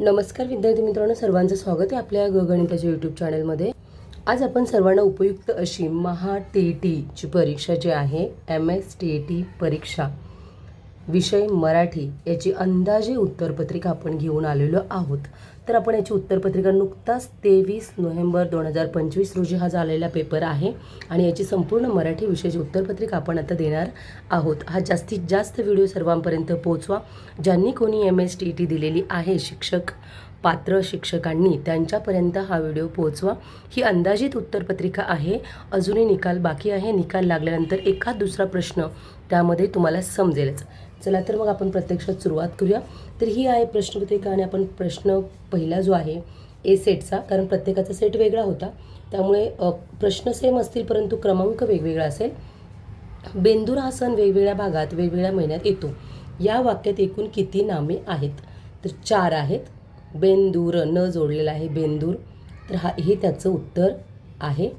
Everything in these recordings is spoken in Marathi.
नमस्कार विद्यार्थी मित्रांनो सर्वांचं स्वागत आहे आपल्या गगणिताच्या गणिताच्या यूट्यूब चॅनलमध्ये आज आपण सर्वांना उपयुक्त अशी महा टी टीची परीक्षा जी आहे एम एस टी टी परीक्षा. विषय मराठी याची अंदाजे उत्तरपत्रिका आपण घेऊन आलेलो आहोत. तर आपण याची उत्तरपत्रिका नुकताच तेवीस नोव्हेंबर दोन हजार पंचवीस रोजी हा झालेला पेपर आहे आणि याची संपूर्ण मराठी विषयाची उत्तरपत्रिका आपण आता देणार आहोत. हा जास्तीत जास्त व्हिडिओ सर्वांपर्यंत पोहोचवा. ज्यांनी कोणी एम एस टी टी दिलेली आहे शिक्षक पात्र शिक्षकांनी त्यांच्यापर्यंत हा व्हिडिओ पोहोचवा. ही अंदाजित उत्तरपत्रिका आहे. अजूनही निकाल बाकी आहे. निकाल लागल्यानंतर एखाद दुसरा प्रश्न त्यामध्ये तुम्हाला समजेलच. चला तर मग आपण प्रत्यक्षात सुरुवात करूया. तर ही आहे प्रश्नपत्रिका आणि आपण प्रश्न पहिला जो आहे ए सेटचा कारण प्रत्येकाचा सेट वेगळा होता. त्यामुळे प्रश्न सेम असतील परंतु क्रमांक वेगवेगळा असेल. बेंदूर हा सण वेगवेगळ्या भागात वेगवेगळ्या महिन्यात येतो. या वाक्यात एकूण किती नामे आहेत? तर चार आहेत. बेंदूर न जोडलेला आहे बेंदूर. तर हा हे त्याचं उत्तर आहे.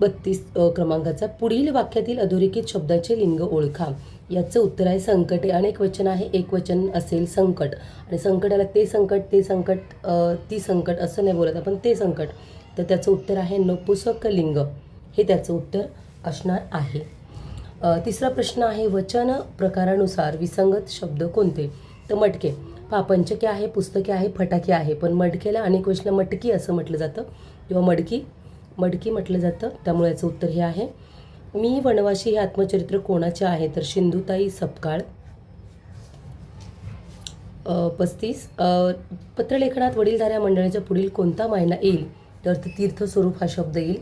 बत्तीस क्रमांकाचा पुढील वाक्यातील अधोरेखित शब्दाचे लिंग ओळखा याचं उत्तर आहे संकटे. अनेक वचन आहे. एक वचन असेल संकट. आणि संकटाला ते संकट ते संकट ती संकट असं नाही बोलत आपण ते संकट. तर त्याचं उत्तर आहे नपुसक लिंग. हे त्याचं उत्तर असणार आहे. तिसरा प्रश्न आहे वचन प्रकारानुसार विसंगत शब्द कोणते? तर मटके. पहा पंचके आहे पुस्तके आहे फटाके आहे पण मटकेला अनेक वचन मटकी असं म्हटलं जातं. किंवा मडकी मडकी म्हटलं जातं त्यामुळे याचं उत्तर हे आहे. मी वनवाशी हे आत्मचरित्र कोणाचे आहे? तर सिंधुताई सपकाळ. पस्तीस. पत्रलेखनात वडीलधाऱ्या मंडळाच्या पुढील कोणता महिना येईल? तर ते तीर्थस्वरूप हा शब्द येईल.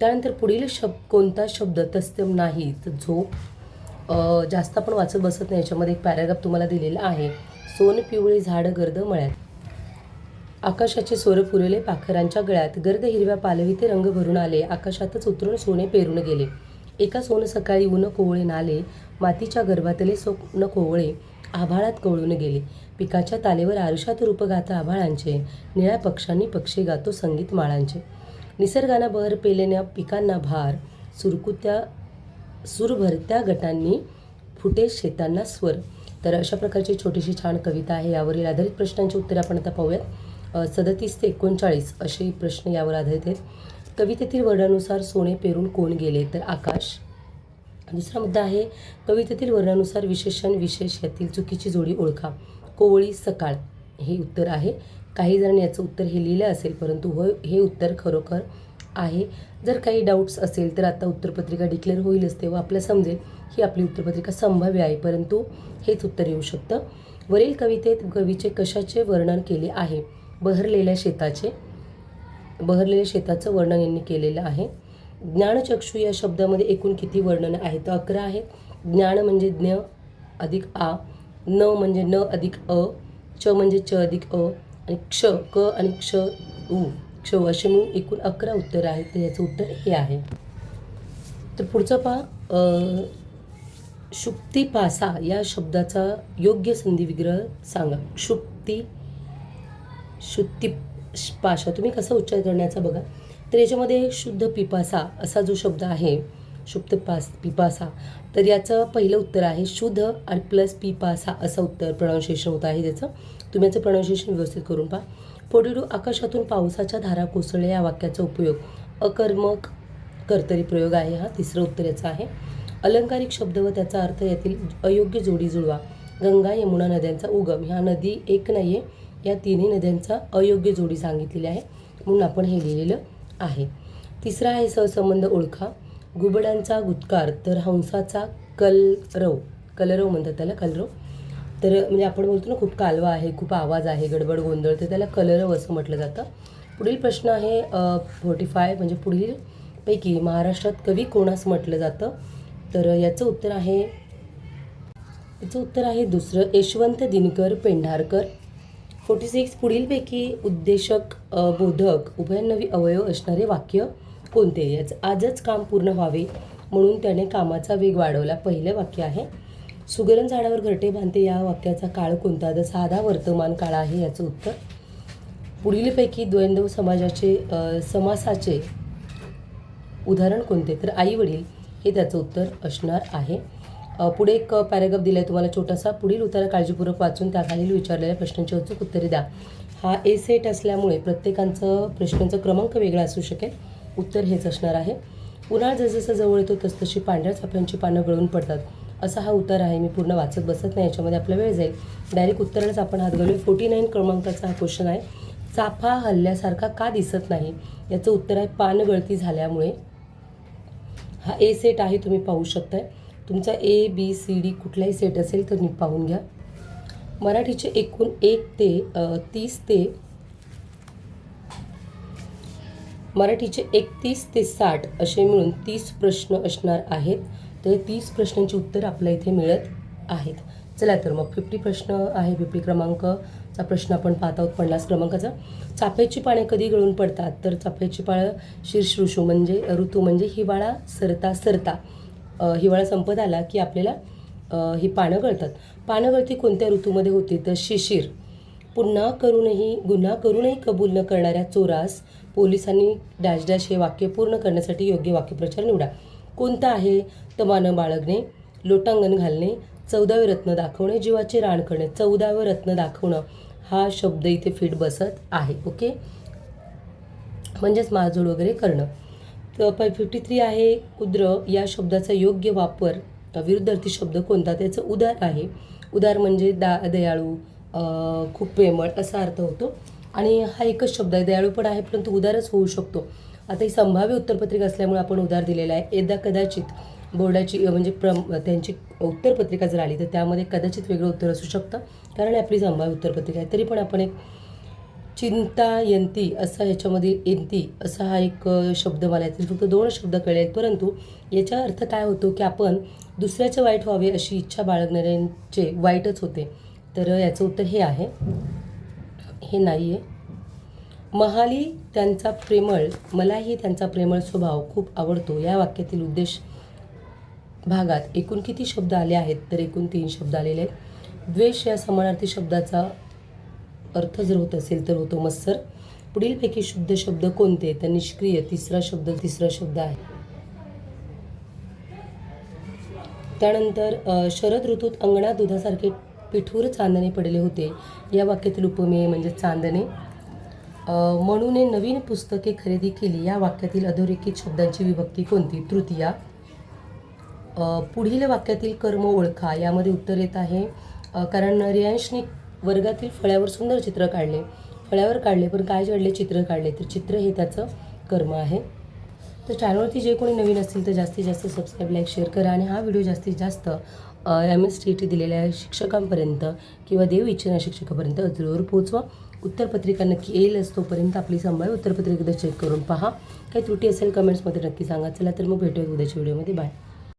त्यानंतर पुढील शब कोणता शब्द तस्त्यम नाही? तर झोप जास्त आपण वाचत बसत नाही याच्यामध्ये एक पॅराग्राफ तुम्हाला दिलेला आहे. सोन पिवळी झाडं गर्द मळ्यात. आकाशाचे सोर पुरले पाखरांच्या गळ्यात. गर्द हिरव्या पालवीते रंग भरून आले. आकाशातच उतरून सोने पेरून गेले. एका सोन सकाळी ऊन कोवळे नाले मातीच्या गर्भातले सोन कोवळे आभाळात कवळून गेले. पिकाच्या तालेवर आरुषात रूप गाता आभाळांचे. निळ्या पक्षांनी पक्षी गातो संगीत माळांचे. निसर्गाना बहर पेलेल्या पिकांना भार. सुरकुत्या सुरभरत्या गटांनी फुटे शेतांना स्वर. तर अशा प्रकारची छोटीशी छान कविता आहे. यावरील आधारित प्रश्नांची उत्तरे आपण आता पाहूयात. सदतीस ते एकोणचाळीस असे प्रश्न यावर आधारित आहेत. कवितेतील वर्णानुसार सोने पेरून कोण गेले तर आकाश? दुसरा मुद्दा आहे कवितेतील वर्णानुसार विशेषण विशेष यातील चुकीची जोडी ओळखा. कोवळी सकाळ हे उत्तर आहे. काही जणांनी याचं उत्तर हे लिहिलं असेल परंतु हो हे उत्तर खरोखर आहे. जर काही डाऊट्स असेल तर आता उत्तरपत्रिका डिक्लेअर होईलच तेव्हा आपल्याला समजेल ही आपली उत्तरपत्रिका संभाव्य आहे परंतु हेच उत्तर येऊ शकतं. वरील कवितेत कवीचे कशाचे वर्णन केले आहे? बहरलेल्या शेताचे बहरलेल्या शेताचं वर्णन यांनी केलेलं आहे. ज्ञानचक्षु या शब्दामध्ये एकूण किती वर्णनं आहेत? तर अकरा आहेत. ज्ञान म्हणजे ज्ञ अधिक आ न म्हणजे न अधिक अ च म्हणजे च अधिक अ आणि क्ष क आणि क्ष उ क्ष असे मिळून एकूण अकरा उत्तरं आहेत. तर याचं उत्तर हे आहे. तर पुढचं पहा. शुक्तिपासा या शब्दाचा योग्य संधी विग्रह सांगा. क्षुप्ती शुद्धी पाशा तुम्ही कसा उच्चार करण्याचा बघा. तर याच्यामध्ये शुद्ध पिपासा असा जो शब्द आहे शुद्ध पास पिपासा तर याचं पहिलं उत्तर आहे शुद्ध आणि प्लस पिपासा असं उत्तर प्रोनाऊन्सिएशन होत आहे त्याचं. तुम्ही याचं प्रोनाऊन्सिएशन व्यवस्थित करून पहा. पोटेडू आकाशातून पावसाच्या धारा कोसळल्या या वाक्याचा उपयोग अकर्मक कर्तरी प्रयोग आहे हा. तिसरं उत्तर याचं आहे. अलंकारिक शब्द व त्याचा अर्थ यातील अयोग्य जोडी जुळवा. गंगा यमुना नद्यांचा उगम. ह्या नदी एक नाही आहे या तिन्ही नद्यांचा अयोग्य जोडी सांगितलेली आहे म्हणून आपण हे लिहिलेलं आहे. तिसरा आहे सहसंबंध ओळखा. गुबडांचा गुत्कार तर हंसाचा कलरव. कलरव म्हणतात त्याला कलरव. तर म्हणजे आपण बोलतो ना खूप कालवा आहे खूप आवाज आहे गडबड गोंधळ तर त्याला कलरव असं म्हटलं जातं. पुढील प्रश्न आहे फोर्टी फाय म्हणजे पुढील पैकी महाराष्ट्रात कवी कोणास म्हटलं जातं? तर याचं उत्तर आहे याचं उत्तर आहे दुसरं यशवंत दिनकर पेंढारकर. फोर्टी सिक्स पुढीलपैकी उद्देशक बोधक उभयनवी अवयव असणारे वाक्य कोणते? याचं आजच काम पूर्ण व्हावे म्हणून त्याने कामाचा वेग वाढवला. पहिलं वाक्य आहे सुगरण झाडावर घरटे बांधते या वाक्याचा काळ कोणता? तर साधा वर्तमान काळ आहे याचं उत्तर. पुढीलपैकी द्वैंदव समाजाचे समासाचे उदाहरण कोणते? तर आई वडील हे त्याचं उत्तर असणार आहे. पुढे एक पॅरेग्राफ दिला आहे तुम्हाला छोटासा. पुढील उतारा काळजीपूर्वक वाचून त्याखालील विचारलेल्या प्रश्नांची अचूक उत्तरे द्या. हा ए सेट असल्यामुळे प्रत्येकांचं प्रश्नांचा क्रमांक वेगळा असू शकेल. उत्तर हेच असणार आहे. उन्हाळ जसजसं जवळ येतो तसतशी पांढऱ्या चाफ्यांची पानं गळून पडतात. असा हा उत्तर आहे. मी पूर्ण वाचत बसत नाही. याच्यामध्ये आपला वेळ जाईल. डायरेक्ट उत्तरालाच आपण हात घालूया फोर्टी नाईन क्रमांकाचा हा क्वेश्चन आहे. चाफा हल्ल्यासारखा का दिसत नाही? याचं उत्तर आहे पानगळती झाल्यामुळे. हा ए सेट आहे तुम्ही पाहू शकताय. तुमचा ए बी सी डी कुठलाही सेट असेल तर नीट पाहून घ्या. मराठीचे एकूण एक ते तीस ते मराठीचे एकतीस ते साठ असे मिळून तीस प्रश्न असणार आहेत. तर तीस प्रश्नांची उत्तर आपल्या इथे मिळत आहेत. चला तर मग फिफ्टी प्रश्न आहे फिफ्टी क्रमांकचा प्रश्न आपण पाहत आहोत पन्नास क्रमांकाचा. चाफ्याची पाने कधी गळून पडतात? तर चाफ्याची पाळं शीर्ष ऋषू म्हणजे ऋतू म्हणजे हिवाळा सरता सरता. हिवाळा संपत आला की आपल्याला ही पानं गळतात. पानं गळती कोणत्या ऋतूमध्ये होते? तर शिशिर. पुन्हा करूनही गुन्हा करूनही कबूल न करणाऱ्या चोरास पोलिसांनी डॅश डॅश हे वाक्य पूर्ण करण्यासाठी योग्य वाक्यप्रचार निवडा. कोणतं आहे? तमानं बाळगणे लोटांगण घालणे चौदावे रत्न दाखवणे जीवाचे रान करणे. चौदावे रत्न दाखवणं हा शब्द इथे फिट बसत आहे ओके? म्हणजेच माजोड वगैरे करणं. तर फिफ्टी थ्री आहे कुद्र या शब्दाचा योग्य वापर. विरुद्धार्थी शब्द कोणता? त्याचं उदार आहे. उदार म्हणजे दा दयाळू खूप प्रेमळ असा अर्थ होतो. आणि हा एकच शब्द आहे. दयाळू पण आहे परंतु उदारच होऊ शकतो. आता ही संभाव्य उत्तरपत्रिका असल्यामुळे आपण उदार दिलेला आहे. एकदा कदाचित बोर्डाची म्हणजे प्र त्यांची उत्तरपत्रिका जर आली तर त्यामध्ये कदाचित वेगळं उत्तर असू शकतं. कारण आपली संभाव्य उत्तरपत्रिका आहे. तरी पण आपण एक चिंतायंती असा याच्यामधील यंती असा हा एक शब्द मला येतील फक्त दोन शब्द कळेल परंतु याचा अर्थ काय होतो की आपण दुसऱ्याचे वाईट व्हावे अशी इच्छा बाळगणाऱ्यांचे वाईटच होते. तर याचं उत्तर हे आहे. हे नाही आहे महाली त्यांचा प्रेमळ मलाही त्यांचा प्रेमळ स्वभाव खूप आवडतो. या वाक्यातील उद्देश भागात एकूण किती शब्द आले आहेत? तर एकूण तीन शब्द आलेले आहेत. द्वेष या समानार्थी शब्दाचा अर्थ जर होत असेल तर होतो मत्सर. पुढीलपैकी शुद्ध शब्द कोणते? तर निष्क्रिय तिसरा शब्द तिसरा शब्द आहे. त्यानंतर शरद ऋतूत अंगणात दुधासारखे पिठूर चांदणे पडले होते. या वाक्यातील उपमेय म्हणजे चांदणे. म्हणून म्हणूने नवीन पुस्तके खरेदी केली. या वाक्यातील अधोरेखित शब्दांची विभक्ती कोणती? तृतीया. पुढील वाक्यातील कर्म ओळखा. यामध्ये उत्तर येत आहे. कारण रियांशने वर्गातील फळ्यावर सुंदर चित्र काढले. फळ्यावर काढले पण काय काढले चित्र काढले. तर चित्र हे त्याचं कर्म आहे. तर चॅनलवरती जे कोणी नवीन असतील तर जास्तीत जास्त सबस्क्राईब लाईक शेअर करा. आणि हा व्हिडिओ जास्तीत जास्त एम एस टी टी दिलेल्या शिक्षकांपर्यंत किंवा देव इच्छिना शिक्षकापर्यंत जरूर पोहोचवा. उत्तरपत्रिका नक्की येईलच तोपर्यंत आपली संभाव्य उत्तरपत्रिका चेक करून पहा. काही त्रुटी असेल कमेंट्समध्ये नक्की सांगा. चला तर मग भेटूयात उद्याच्या व्हिडिओमध्ये बाय